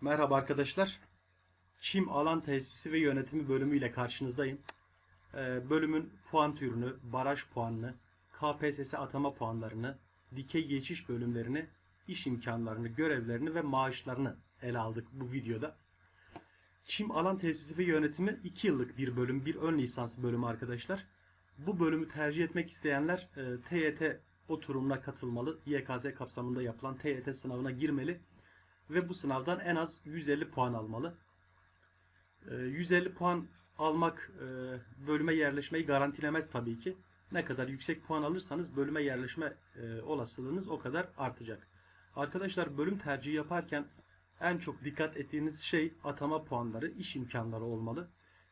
Merhaba arkadaşlar. Çim alan tesisi ve yönetimi bölümüyle karşınızdayım. Ee, bölümün puan türünü, baraj puanını, KPSS atama puanlarını, dikey geçiş bölümlerini, iş imkanlarını, görevlerini ve maaşlarını ele aldık bu videoda. Çim alan tesisi ve yönetimi 2 yıllık bir bölüm, bir ön lisans bölümü arkadaşlar. Bu bölümü tercih etmek isteyenler e, TYT oturumuna katılmalı. YKS kapsamında yapılan TYT sınavına girmeli ve bu sınavdan en az 150 puan almalı. Ee, 150 puan almak e, bölüme yerleşmeyi garantilemez tabii ki. Ne kadar yüksek puan alırsanız bölüme yerleşme e, olasılığınız o kadar artacak. Arkadaşlar bölüm tercihi yaparken en çok dikkat ettiğiniz şey atama puanları, iş imkanları olmalı.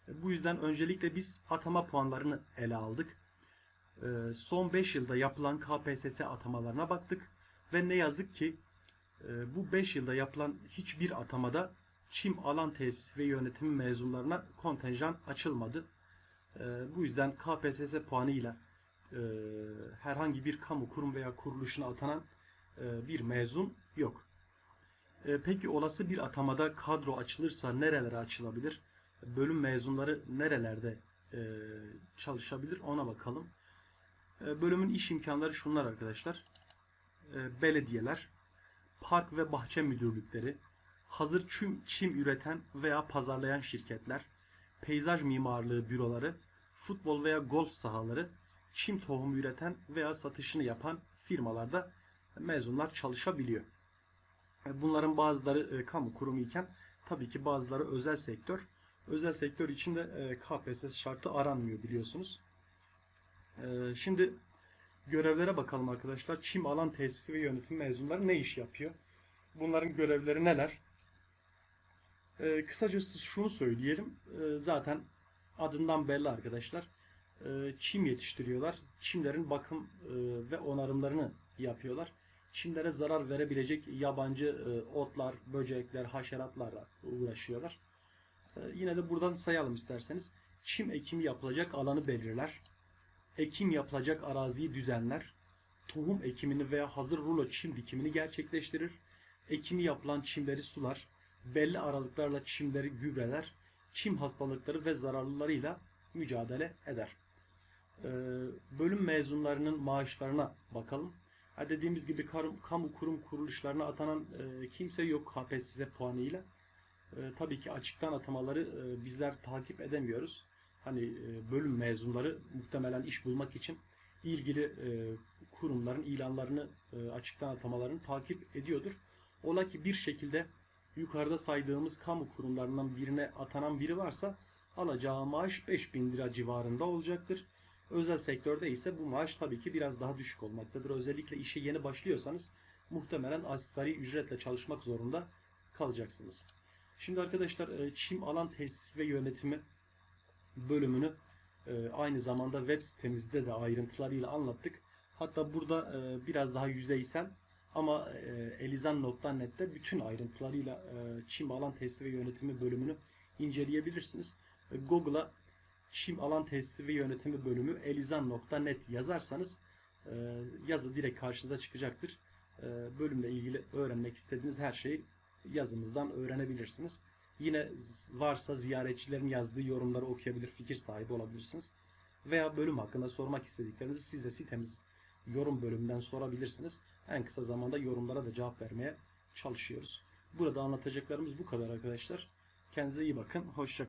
E, Bu yüzden öncelikle biz atama puanlarını ele aldık. Son 5 yılda yapılan KPSS atamalarına baktık ve ne yazık ki bu 5 yılda yapılan hiçbir atamada çim alan tesis ve yönetimi mezunlarına kontenjan açılmadı. E, Bu yüzden KPSS puanıyla e, herhangi bir kamu kurum veya kuruluşuna atanan e, bir mezun yok. E, Peki olası bir atamada kadro açılırsa nerelere açılabilir? Bölüm mezunları nerelerde çalışabilir ona bakalım. Bölümün iş imkanları şunlar arkadaşlar. Belediyeler, park ve bahçe müdürlükleri, hazır çim, çim üreten veya pazarlayan şirketler, peyzaj mimarlığı büroları, futbol veya golf sahaları, çim tohumu üreten veya satışını yapan firmalarda mezunlar çalışabiliyor. E, Bunların bazıları e, kamu kurumu iken tabii ki bazıları özel sektör. Özel sektör için de e, KPSS şartı aranmıyor biliyorsunuz. Şimdi görevlere bakalım arkadaşlar. Çim alan tesisi ve yönetim mezunları ne iş yapıyor? Bunların görevleri neler? Ee, kısacası şunu söyleyelim. Ee, zaten adından belli arkadaşlar. Ee, çim yetiştiriyorlar. Çimlerin bakım e, ve onarımlarını yapıyorlar. Çimlere zarar verebilecek yabancı e, otlar, böcekler, haşeratlarla uğraşıyorlar. Ee, yine de buradan sayalım isterseniz. Çim ekimi yapılacak alanı belirler ekim yapılacak araziyi düzenler, tohum ekimini veya hazır rulo çim dikimini gerçekleştirir, ekimi yapılan çimleri sular, belli aralıklarla çimleri gübreler, çim hastalıkları ve zararlılarıyla mücadele eder. Ee, bölüm mezunlarının maaşlarına bakalım. Ha dediğimiz gibi kar- kamu kurum kuruluşlarına atanan e, kimse yok KPSS puanıyla. E, tabii ki açıktan atamaları e, bizler takip edemiyoruz hani e, bölüm mezunları muhtemelen iş bulmak için ilgili e, kurumların ilanlarını e, açıktan atamalarını takip ediyordur. Ola ki bir şekilde yukarıda saydığımız kamu kurumlarından birine atanan biri varsa alacağı maaş 5000 lira civarında olacaktır. Özel sektörde ise bu maaş tabii ki biraz daha düşük olmaktadır. Özellikle işe yeni başlıyorsanız muhtemelen asgari ücretle çalışmak zorunda kalacaksınız. Şimdi arkadaşlar çim alan tesis ve yönetimi bölümünü e, aynı zamanda web sitemizde de ayrıntılarıyla anlattık. Hatta burada e, biraz daha yüzeysel ama e, elizan.net'te bütün ayrıntılarıyla e, çim alan tesisi ve yönetimi bölümünü inceleyebilirsiniz. E, Google'a çim alan tesisi ve yönetimi bölümü elizan.net yazarsanız e, yazı direkt karşınıza çıkacaktır. Bölümle ilgili öğrenmek istediğiniz her şeyi yazımızdan öğrenebilirsiniz. Yine varsa ziyaretçilerin yazdığı yorumları okuyabilir, fikir sahibi olabilirsiniz. Veya bölüm hakkında sormak istediklerinizi siz de sitemiz yorum bölümünden sorabilirsiniz. En kısa zamanda yorumlara da cevap vermeye çalışıyoruz. Burada anlatacaklarımız bu kadar arkadaşlar. Kendinize iyi bakın. Hoşça